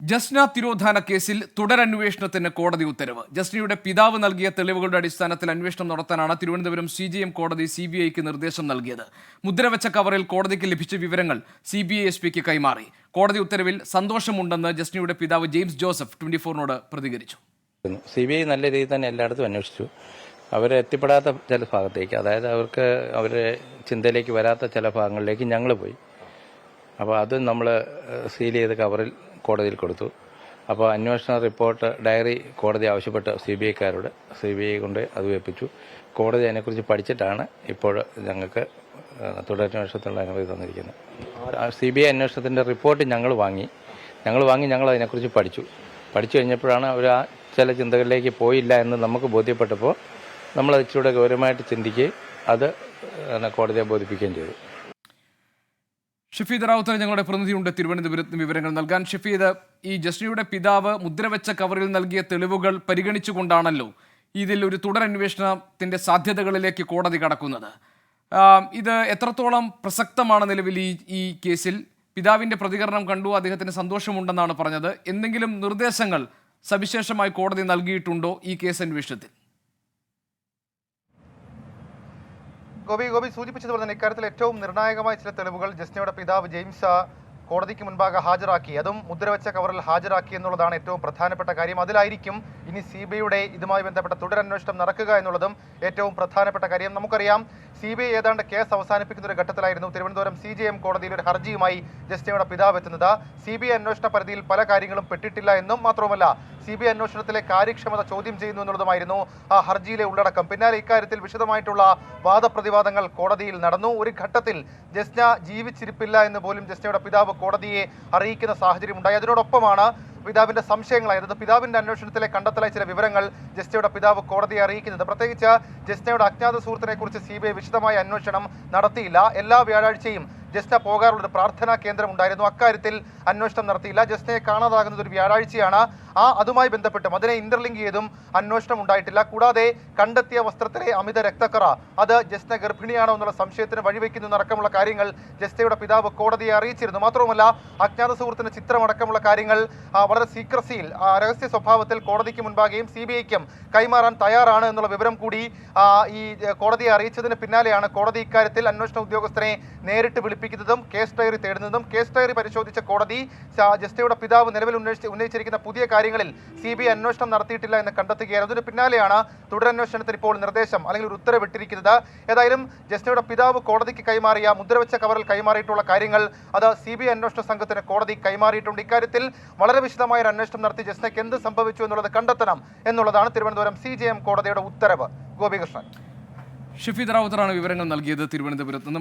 ജസ്ന തിരോധാന കേസിൽ തുടരന്വേഷണത്തിന് കോടതി ഉത്തരവ്. ജസ്നയുടെ പിതാവ് നൽകിയ തെളിവുകളുടെ അടിസ്ഥാനത്തിൽ അന്വേഷണം നടത്താനാണ് തിരുവനന്തപുരം സി ജി എം കോടതി സി ബി ഐക്ക് നിർദ്ദേശം നൽകിയത്. മുദ്രവെച്ച കവറിൽ കോടതിക്ക് ലഭിച്ച വിവരങ്ങൾ സി ബി ഐ എസ് പിക്ക് കൈമാറി. കോടതി ഉത്തരവിൽ സന്തോഷമുണ്ടെന്ന് ജസ്നയുടെ പിതാവ് ജെയിംസ് ജോസഫ് ട്വന്റി ഫോറിനോട് പ്രതികരിച്ചു. സി ബി ഐ നല്ല രീതിയിൽ തന്നെ എല്ലായിടത്തും അന്വേഷിച്ചു. അവരെ എത്തിപ്പെടാത്ത ചില ഭാഗത്തേക്ക് അതായത് അവർക്ക് അവരെ ചിന്തയിലേക്ക് വരാത്ത ചില ഭാഗങ്ങളിലേക്ക് ഞങ്ങൾ പോയി. അപ്പോൾ അത് നമ്മൾ സീൽ ചെയ്ത് കവറിൽ കോടതിയിൽ കൊടുത്തു. അപ്പോൾ അന്വേഷണ റിപ്പോർട്ട് ഡയറി കോടതി ആവശ്യപ്പെട്ട സി ബി ഐക്കാരോട് സി ബി ഐ കൊണ്ട് അത് വെപ്പിച്ചു. കോടതി അതിനെക്കുറിച്ച് പഠിച്ചിട്ടാണ് ഇപ്പോൾ ഞങ്ങൾക്ക് തുടരന്വേഷണത്തിനുള്ള അനുമതി തന്നിരിക്കുന്നത്. സി ബി ഐ അന്വേഷണത്തിന്റെ റിപ്പോർട്ട് ഞങ്ങൾ വാങ്ങി. ഞങ്ങൾ വാങ്ങി ഞങ്ങൾ അതിനെക്കുറിച്ച് പഠിച്ചു. പഠിച്ചു കഴിഞ്ഞപ്പോഴാണ് അവർ ആ ചില ചിന്തകളിലേക്ക് പോയില്ല എന്ന് നമുക്ക് ബോധ്യപ്പെട്ടപ്പോൾ നമ്മൾ ഇച്ചിരൂടെ ഗൗരവമായിട്ട് ചിന്തിക്കുകയും അത് കോടതിയെ ബോധിപ്പിക്കുകയും ചെയ്തു. ഷഫീദ് റാവുത്തർ ഞങ്ങളുടെ പ്രതിനിധിയുണ്ട്. തിരുവനന്തപുരത്ത് വിവരങ്ങൾ നൽകാൻ ഷഫീദ് ഈ ജസ്റ്റിയുടെ പിതാവ് മുദ്രവെച്ച കവറിൽ നൽകിയ തെളിവുകൾ പരിഗണിച്ചുകൊണ്ടാണല്ലോ ഇതിൽ ഒരു തുടരന്വേഷണത്തിന്റെ സാധ്യതകളിലേക്ക് കോടതി കടക്കുന്നത്. ഇത് എത്രത്തോളം പ്രസക്തമാണ് നിലവിൽ ഈ ഈ കേസിൽ? പിതാവിന്റെ പ്രതികരണം കണ്ടു അദ്ദേഹത്തിന് സന്തോഷമുണ്ടെന്നാണ് പറഞ്ഞത്. എന്തെങ്കിലും നിർദ്ദേശങ്ങൾ സവിശേഷമായി കോടതി നൽകിയിട്ടുണ്ടോ ഈ കേസ് അന്വേഷണത്തിൽ? ഗോപി ഗോപി സൂചിപ്പിച്ചതുപോലെ തന്നെ ഇക്കാര്യത്തിൽ ഏറ്റവും നിർണായകമായ ചില തെളിവുകൾ ജസ്നയുടെ പിതാവ് ജെയിംസ് കോടതിക്ക് മുൻപാകെ ഹാജരാക്കി. അതും മുദ്രവെച്ച കവറിൽ ഹാജരാക്കി എന്നുള്ളതാണ് ഏറ്റവും പ്രധാനപ്പെട്ട കാര്യം. അതിലായിരിക്കും ഇനി സി ബി ഐയുടെ ഇതുമായി ബന്ധപ്പെട്ട തുടരന്വേഷണം നടക്കുക എന്നുള്ളതും ഏറ്റവും പ്രധാനപ്പെട്ട കാര്യം. നമുക്കറിയാം സി ബി ഐ ഏതാണ്ട് കേസ് അവസാനിപ്പിക്കുന്ന ഒരു ഘട്ടത്തിലായിരുന്നു തിരുവനന്തപുരം സി ജെ എം കോടതിയിൽ ഒരു ഹർജിയുമായി ജസ്റ്റിയുടെ പിതാവ് എത്തുന്നത്. സി ബി ഐ അന്വേഷണ പരിധിയിൽ പല കാര്യങ്ങളും പെട്ടിട്ടില്ല എന്നും മാത്രവുമല്ല സി ബി ഐ അന്വേഷണത്തിലെ കാര്യക്ഷമത ചോദ്യം ചെയ്യുന്നു എന്നുള്ളതുമായിരുന്നു ആ ഹർജിയിലെ ഉള്ളടക്കം. പിന്നാലെ ഇക്കാര്യത്തിൽ വിശദമായിട്ടുള്ള വാദപ്രതിവാദങ്ങൾ കോടതിയിൽ നടന്നു. ഒരു ഘട്ടത്തിൽ ജസ്ന ജീവിച്ചിരിപ്പില്ല എന്ന് പോലും ജസ്നയുടെ പിതാവ് കോടതിയെ അറിയിക്കുന്ന സാഹചര്യം ഉണ്ടായി അതിനോടൊപ്പമാണ് പിതാവിന്റെ സംശയങ്ങളായത്. പിതാവിന്റെ അന്വേഷണത്തിലെ കണ്ടെത്തലായ ചില വിവരങ്ങൾ ജസ്നയുടെ പിതാവ് കോടതിയെ അറിയിക്കുന്നത്. പ്രത്യേകിച്ച് ജസ്നയുടെ അജ്ഞാത സുഹൃത്തിനെ കുറിച്ച് സി വിശദമായ അന്വേഷണം നടത്തിയില്ല. എല്ലാ വ്യാഴാഴ്ചയും ജസ്ന പോകാറുള്ളൊരു പ്രാർത്ഥനാ കേന്ദ്രം ഉണ്ടായിരുന്നു. അക്കാര്യത്തിൽ അന്വേഷണം നടത്തിയില്ല. ജസ്നയെ കാണാതാകുന്നത് ഒരു വ്യാഴാഴ്ചയാണ്. ആ അതുമായി ബന്ധപ്പെട്ടും അതിനെ ഇന്റർലിങ്ക് ചെയ്തും അന്വേഷണം ഉണ്ടായിട്ടില്ല. കൂടാതെ കണ്ടെത്തിയ വസ്ത്രത്തിലെ അമിത രക്തക്കറ അത് ജസ്ന ഗർഭിണിയാണോ എന്നുള്ള സംശയത്തിന് വഴിവെക്കുന്നു എന്നടക്കമുള്ള കാര്യങ്ങൾ ജസ്നയുടെ പിതാവ് കോടതിയെ അറിയിച്ചിരുന്നു. മാത്രവുമല്ല അജ്ഞാത സുഹൃത്തിന്റെ ചിത്രമടക്കമുള്ള കാര്യങ്ങൾ വളരെ സീക്രസിയിൽ രഹസ്യ സ്വഭാവത്തിൽ കോടതിക്ക് മുൻപാകെയും സി കൈമാറാൻ തയ്യാറാണ് എന്നുള്ള വിവരം കൂടി ഈ കോടതിയെ അറിയിച്ചതിന് പിന്നാലെയാണ് കോടതി ഇക്കാര്യത്തിൽ അന്വേഷണ ഉദ്യോഗസ്ഥരെ നേരിട്ട് വിളിപ്പിക്കുന്നതും കേസ് ഡയറി തേടുന്നതും കേസ് ഡയറി പരിശോധിച്ച കോടതി ജസ്റ്റയുടെ പിതാവ് നിലവിൽ ഉന്നയിച്ചിരിക്കുന്ന പുതിയ കാര്യങ്ങളിൽ സി ബി ഐ അന്വേഷണം നടത്തിയിട്ടില്ല എന്ന് കണ്ടെത്തുകയായിരുന്നു അതിന് പിന്നാലെയാണ് തുടരന്വേഷണത്തിന് ഇപ്പോൾ നിർദ്ദേശം അല്ലെങ്കിൽ ഒരു ഉത്തരവിട്ടിരിക്കുന്നത്. ഏതായാലും ജസ്റ്റിയുടെ പിതാവ് കോടതിക്ക് കൈമാറിയ മുദ്രവെച്ച കവറിൽ കൈമാറിയിട്ടുള്ള കാര്യങ്ങൾ അത് സി ബി ഐ അന്വേഷണ സംഘത്തിന് കോടതി കൈമാറിയിട്ടുണ്ട്. ഇക്കാര്യത്തിൽ വളരെ വിശദമായ ഒരു അന്വേഷണം നടത്തി ജസ്റ്റിനയ്ക്ക് എന്ത് സംഭവിച്ചു എന്നുള്ളത് കണ്ടെത്തണം എന്നുള്ളതാണ് തിരുവനന്തപുരം സി ജെ എം കോടതിയുടെ ഉത്തരവ്. ഗോപികൃഷ്ണൻ. ഷിഫി റാവുത്തറാണ് വിവരങ്ങൾ നൽകിയത്. തിരുവനന്തപുരത്ത് നിന്ന്